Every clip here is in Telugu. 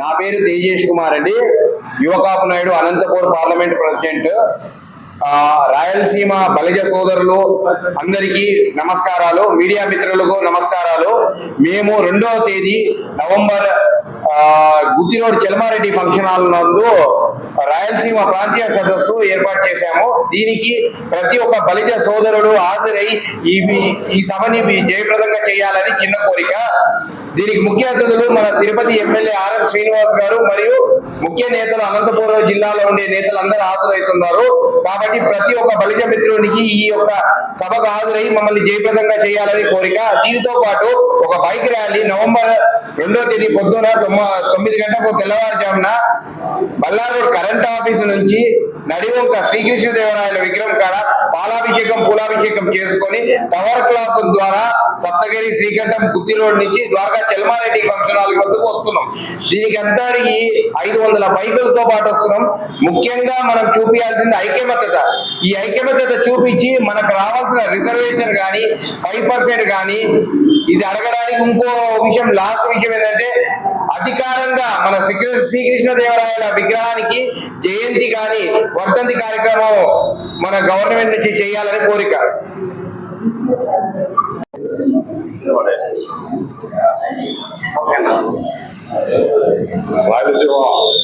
నా పేరు తేజేష్ కుమార్ అండి. Yuvakapu Naidu Anantapur parliament president. Rayalaseema Balija సోదరులు అందరికీ నమస్కారాలు మీడియా మిత్రులకు నమస్కారాలు. మేము రెండవ తేదీ November Gutti road Chalamareddy function hall నందు రాయలసీమ ప్రాంతీయ సదస్సు ఏర్పాటు చేశాము. దీనికి ప్రతి ఒక్క బలిజ సోదరుడు హాజరై ఈ ఈ సభని జయప్రదంగా చేయాలని చిన్న కోరిక. దీనికి ముఖ్య అతిథులు మన తిరుపతి ఎమ్మెల్యే ఆర్ఎం శ్రీనివాస్ గారు మరియు ముఖ్య నేతలు అనంతపురం జిల్లాలో ఉండే నేతలు అందరూ హాజరవుతున్నారు. కాబట్టి ప్రతి ఒక్క బలిజ మిత్రునికి ఈ యొక్క సభకు హాజరై మమ్మల్ని జయప్రదంగా చేయాలని కోరిక. దీంతో పాటు ఒక బైక్ ర్యాలీ నవంబర్ రెండో తేదీ పొద్దున తొమ్మిది గంటలకు తెల్లవారుజామున బల్లారూర్ కరెంట్ ఆఫీస్ నుంచి నడివంక శ్రీకృష్ణదేవరాయల విగ్రహం కాడ పాలాభిషేకం పూలాభిషేకం చేసుకొని టవర్ క్లాక్ ద్వారా సప్తగిరి శ్రీకంఠం గుత్తి రోడ్ నుంచి ద్వారకా చెల్మారెడ్డి ఫంక్షన్ హాల్ వద్దకు వస్తున్నాం. దీనికి అందరికి ఐదు వందల బైకులతో పాటు వస్తున్నాం. ముఖ్యంగా మనం చూపించాల్సింది ఐక్యమత్యత. ఈ ఐక్యమత్యత చూపించి మనకు రావాల్సిన రిజర్వేషన్ కానీ ఫైవ్ పర్సెంట్ కానీ ఇది అడగడానికి ఇంకో విషయం లాస్ట్ విషయం ఏంటంటే అధికారంగా మన శ్రీ- శ్రీకృష్ణదేవరాయల విగ్రహానికి జయంతి కానీ వర్ధంతి కార్యక్రమం మన గవర్నమెంట్ నుంచి చేయాలని కోరిక. రాయలసీమ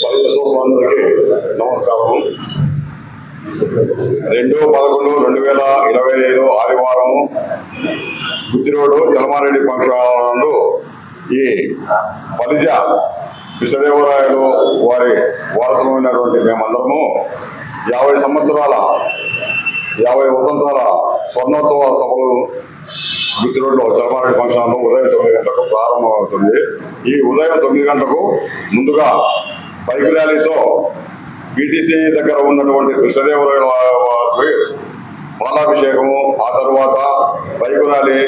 బలిజ సోదరులందరికీ నమస్కారం. రెండు పదకొండు రెండు వేల ఇరవై ఐదు ఆదివారం బుద్ధిరోడు జలమారెడ్డి పంచాలందు ఈ బలిజ కృష్ణదేవరాయలు వారి వారసులమైనటువంటి మేమందరము యాభై సంవత్సరాల యాభై వసంతాల స్వర్ణోత్సవ సభలు బుద్ధి రోడ్లో చలమారెడ్డి ఫంక్షన్ హాల్లో ఉదయం తొమ్మిది గంటలకు ప్రారంభమవుతుంది. ఈ ఉదయం తొమ్మిది గంటలకు ముందుగా బైక్ ర్యాలీతో బీటీసీ దగ్గర ఉన్నటువంటి కృష్ణదేవరాయల వారి పాలాభిషేకము ఆ తర్వాత bike rally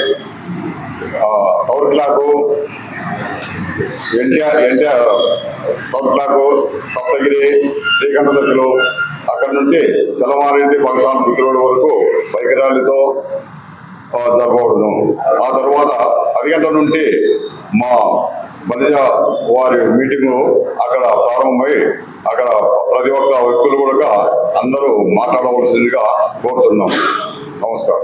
power clock NTR NTR power clock Saptagiri Srikantha సభ్యులు అక్కడ నుండి చలమారెడ్డి ఫంక్షన్ బుద్ధి వరకు బైక్ ర్యాలీతో ఆ, జరపబడును. ఆ తర్వాత పది గంటల నుండి మా మధ్య వారి మీటింగు అక్కడ ప్రారంభమై అక్కడ ప్రతి ఒక్క వ్యక్తులు కూడా అందరూ మాట్లాడవలసిందిగా కోరుతున్నాం. నమస్కారం.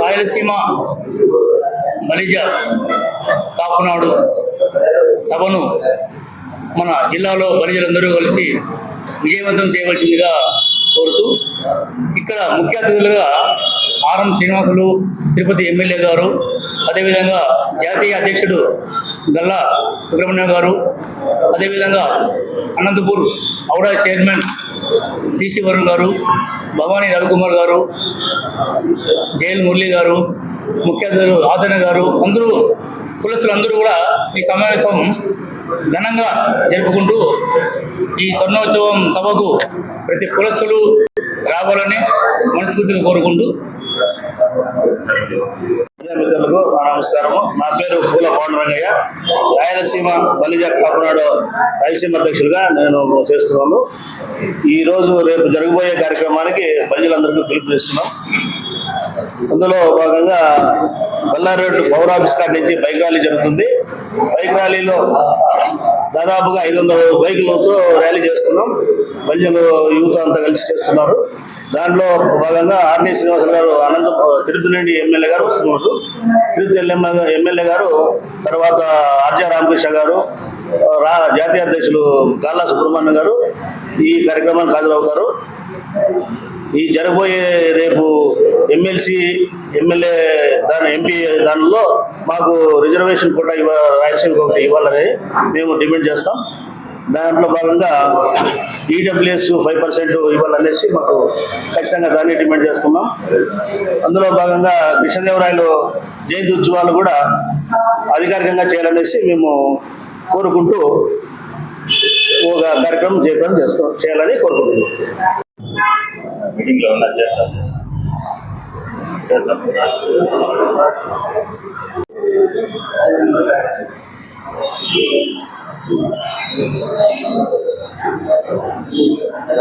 రాయలసీమ మలిజ కాపునాడు సభను మన జిల్లాలో బలిజలందరూ కలిసి విజయవంతం చేయవలసిందిగా కోరుతూ ఇక్కడ ముఖ్య అతిథులుగా ఆర్ఎం శ్రీనివాసులు తిరుపతి ఎమ్మెల్యే గారు అదేవిధంగా జాతీయ అధ్యక్షుడు గల్లా సుబ్రహ్మణ్యం గారు అదేవిధంగా Anantapur AUDA chairman TC Varun garu Bhavani Ravikumar గారు జైల్ మురళి గారు ముఖ్య అతిథులు ఆదన గారు అందరూ కులస్తులు అందరూ కూడా ఈ సమావేశం ఘనంగా జరుపుకుంటూ ఈ స్వర్ణోత్సవం సభకు ప్రతి కులస్తులు రావాలని మనస్ఫూర్తిగా కోరుకుంటూ మిత్రులకు నా నమస్కారము. నా పేరు పూల పాండురంగయ్య. రాయలసీమ బలిజ కాపునాడు రాయలసీమ అధ్యక్షులుగా నేను చేస్తున్నాను. ఈ రోజు రేపు జరగబోయే కార్యక్రమానికి ప్రజలందరికీ పిలుపునిస్తున్నాం. అందులో భాగంగా బల్లారెడ్డి పౌరాఫీస్ కాడ నుంచి బైక్ ర్యాలీ జరుగుతుంది. బైక్ ర్యాలీలో దాదాపుగా ఐదు వందల బైకులతో ర్యాలీ చేస్తున్నాం. ప్రజలు యువత అంతా కలిసి చేస్తున్నారు. దాంట్లో భాగంగా ఆర్ని శ్రీనివాస గారు అనంత తిరుపతి నుండి ఎమ్మెల్యే గారు వస్తున్నారు. తిరుపతి ఎమ్మెల్యే ఎమ్మెల్యే గారు తర్వాత ఆర్జా రామకృష్ణ గారు రా జాతీయ అధ్యక్షులు గాల్లా సుబ్రహ్మణ్యం గారు ఈ కార్యక్రమానికి హాజరవుతారు. ఈ జరగబోయే రేపు ఎమ్మెల్సీ ఎమ్మెల్యే దాని ఎంపీ దానిలో మాకు రిజర్వేషన్ కూడా ఇవ్వ రాయలసీమకి ఒకటి ఇవ్వాలని మేము డిమాండ్ చేస్తాం. దాంట్లో భాగంగా ఈడబ్ల్యూఎస్ ఫైవ్ పర్సెంట్ ఇవ్వాలనేసి మాకు ఖచ్చితంగా దాన్ని డిమాండ్ చేస్తున్నాం. అందులో భాగంగా కృష్ణదేవరాయలు జయంతి ఉత్సవాలు కూడా అధికారికంగా చేయాలనేసి మేము కోరుకుంటూ ఒక కార్యక్రమం చేయడం చేస్తాం చేయాలని కోరుకుంటున్నాం. మీటింగ్లో ఉన్నా చేస్తాం చేస్తాం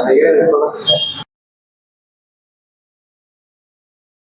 దగ్గరే తీసుకోదా